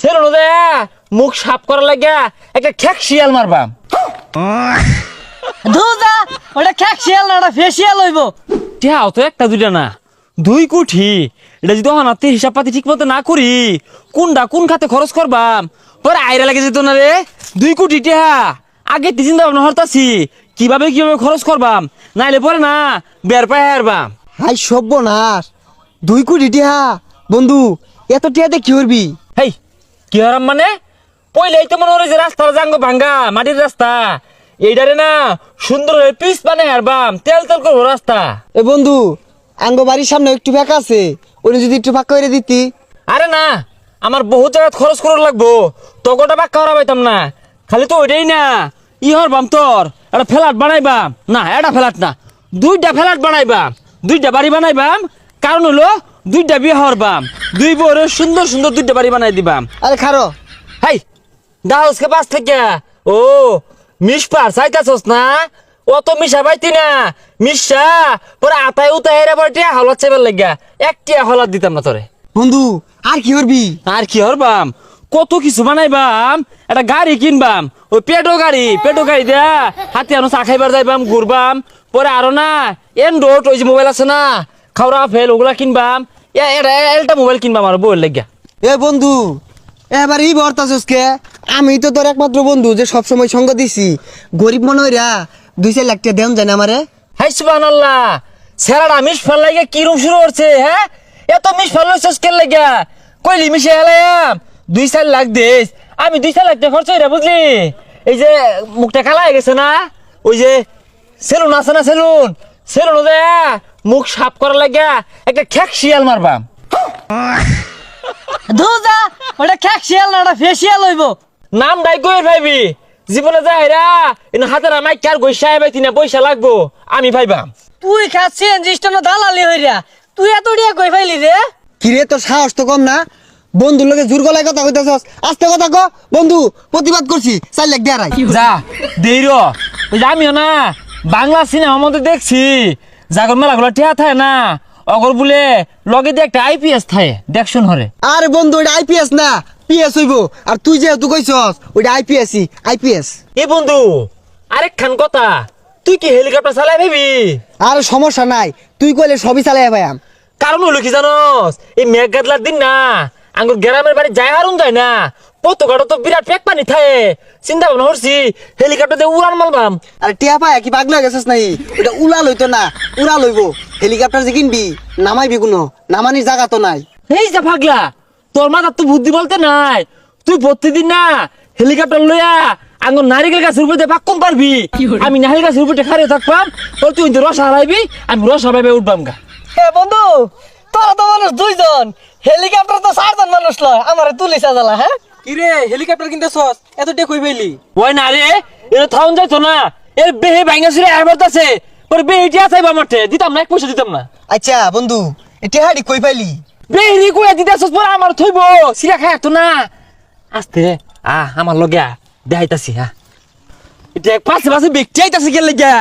Salon দে মুখ সাফ করার লাগিয়া একটা খ্যাক শিয়াল মারবাম। ধুজা ওটা খ্যাকশিয়াল না ওটা ফেসিয়াল হইব। টিহাও তো একটা দুইটা না। দুই কোটি এটা যদি হনাতে হিসাব পাতি ঠিক মতো না করি কোনটা কোন খাতে খরচ করবাম? পরে আয়রা লাগে যেত না রে। দুই কোটি টিহা আগে তি চিন্তা ভাবনা হরতাছি। কীভাবে কীভাবে খরচ করবাম? নাইলে পরে না বের পায় হারবাম। হাই সর্বনাশ। দুই কোটি টিহা বন্ধু এত টিহাতে কি করবি? হেই কি হারাম মানে? পয়লাই তো মনে হয় যে রাস্তার জাঙ্গ ভাঙ্গা মাটির রাস্তা। এইটারে না সুন্দর হয়ে পিস বানাই হারবাম তেল তেল করব রাস্তা। এ বন্ধু আঙ্গ বাড়ির সামনে একটু ফাঁকা আছে ওটা যদি একটু ফাঁকা করে দিতি। আরে না আমার বহুত জায়গা খরচ করার লাগবো। তগটা বাক্কা হরা পাইতাম না। খালি তো ওইটাই না ই হরবাম তোর একটা ফ্ল্যাট বানাইবাম। না এটা ফ্ল্যাট না দুইটা ফ্ল্যাট বানাইবাম। দুইটা বাড়ি বানাইবাম। কারণ হলো দুইটা বিয়ে হরবাম দুই বউরে সুন্দর সুন্দর দুইটা বাড়ি বানাই দিবাম আরে খারো। হাই দাউসকে পাস থেকে। ও মিস পার চাইতাছস না? অত মিশা পাইতি না। মিশা পরে আতায় উতায় পরে টিয়া হলাত চাইবার লাগিয়া এক টিয়া হলাত দিতাম না তোরে। বন্ধু আর কি করবি? আর কি হরবাম কত কিছু বানাইবাম একটা গাড়ি কিনবাম। ওই পেটো গাড়ি পেটো গাড়ি দেয়া হাতে আনো চা খাইবার যাইবাম ঘুরবাম। পরে আরও না এন্ড্রয়েড ওই যে মোবাইল আছে না খাওয়া ফেল ওগুলা কিনবাম। এটা একটা মোবাইল বউয়ের লাগিয়া। এ বন্ধু এবার ই আমি তো তোর একমাত্র বন্ধু যে সবসময় সঙ্গ দিছি। গরিব মনে হইরা দুই চার লাখ টাকা দেন যায় না আমারে। হাই সুবান আল্লাহ সেরাটা মিস ফেল লাগে কি শুরু করছে হ্যাঁ এত মিস ফেল হচ্ছে কেন লাগে কইলি মিশে হেলাম দুই চার লাখ দিস। আমি দুই চার লাখ টাকা খরচ হইরা বুঝলি? এই যে মুখটা কালা হয়ে গেছে না? ওই যে সেলুন আছে না সেলুন? সেলুন দে মুখ সাফ করার লাগে একটা খ্যাক শিয়াল মারবাম ধুজা ওটা খ্যাকশিয়াল না ওটা ফেসিয়াল হইব। নাম ডাই কই ভাইবি? জীবনে যাই রা ইন হাতের আমায় কার গৈসা পাইতি না পয়সা লাগবো আমি ভাইবাম। তুই খাচ্ছি জিস্টন দালালি হইরা। তুই এত ডিয়া কই ফাইলি রে? কিরে তোর সাহস তো কম না? বন্ধুর লোকে জোর গলায় কথা কইতেছস। আস্তে কথা ক। বন্ধু প্রতিবাদ করছি। চার লাখ দেয়ারাই যা দেই র। ওই আমিও না বাংলা সিনেমা মধ্যে দেখছি। জাগর মেলাগুলো টিয়া থাকে না। অগর বলে লগে দিয়ে একটা আইপিএস থাকে দেখশুন হরে। আর বন্ধু ওইটা আইপিএস না পিএস হইব। আর তুই যেহেতু কইছস ওইটা আইপিএসই আইপিএস এ বন্ধু আরেক খান কথা তুই কি হেলিকপ্টার চালাই ভাবি আর সমস্যা নাই তুই কইলে সবই চালাই ভাইয়াম কারণ হলো কি জানোস এই মেঘ গাদলার দিন না আঙ্গুর গ্রামের বাড়ি যায় হারুন যায় না। পতকাটা তো বিরাট পেক পানি থাকে। চিন্তা ভাবনা করছি হেলিকপ্টার দিয়ে উড়ান মারবাম। আর টিয়া পায় কি পাগলা গেছিস নাই ওটা উড়া লইতো না উড়া লইব। হেলিকপ্টার যে কিনবি নামাইবি কোনো নামানির জায়গা তো নাই। এই যা পাগলা তোর মাথার তো বুদ্ধি বলতে নাই। তুই প্রতিদিন না হেলিকপ্টার লইয়া আঙ্গুর নারিকেল গাছের উপরে দিয়ে পাক্কম পারবি আমি নারিকেল গাছের উপরে খাড়িয়ে থাকবাম তোর তুই রস হারাইবি আমি রস হারাইবে উঠবাম গা। হে বন্ধু তোরা তো মানুষ দুইজন। হেলিকপ্টার তো চারজন মানুষ লয় আমারে তুলি সাজালা হ্যাঁ? কিরে হেলিকপ্টার কিনতে সস এত টেক হই পেলি ওই না রে এটা থাউন যাইতো না। এর বেহে ভাঙা ছিল এবার আছে পরে বেহেটি আছে মাঠে। দিতাম না এক পয়সা দিতাম না। আচ্ছা বন্ধু এ টেহাড়ি কই পাইলি? বেহেরি কইয়া দিতে আসছ পরে আমার থইব। সিরা খাই তো না। আস্তে রে আ আমার লগে আ, দেখাইতাছি হ্যাঁ এটা পাশে পাশে ব্যক্তি আইতাছে গেলে গা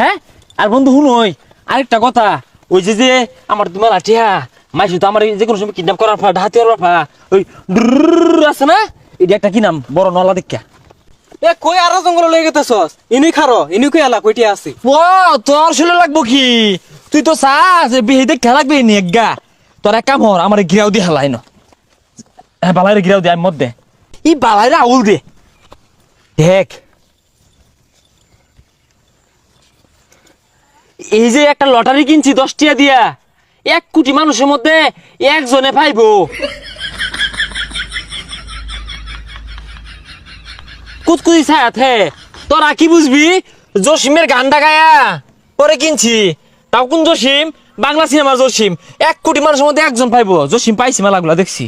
হ্যাঁ? আর বন্ধু শুনই আরেকটা কথা। ওই যে যে আমার তোমার আঠিয়া মাইসু তো আমার যে কোনো সময় কিডন্যাপ করার ফা হাতি ফা ওই আছে না এটা একটা কি নাম বড় নলা দেখা এ কই আরও জঙ্গল লই গেতে সস ইনুই খারো ইনুই কই কইটি আছে ও তোর শুনে লাগবো কি তুই তো চাস লাগবে গা তোর এক কাম আমার গিরাও দিয়ে হেলাই ন হ্যাঁ বালাইরে গিরাও দে আমি মত দে ই বালাইরে আউল দে দেখ এই যে একটা লটারি কিনছি দশ টিয়া দিয়া এক কোটি মানুষের মধ্যে একজনে পাইব। কুতকুতি ছায়াতে তোরা কি বুঝবি? জসিমের গানটা গায়া, পরে কিনছি। তাও কোন জসিম? বাংলা সিনেমা জসিম। এক কোটি মানুষের মধ্যে একজন পাইব। জসিম পাইছি মেলাগুলা, দেখছি।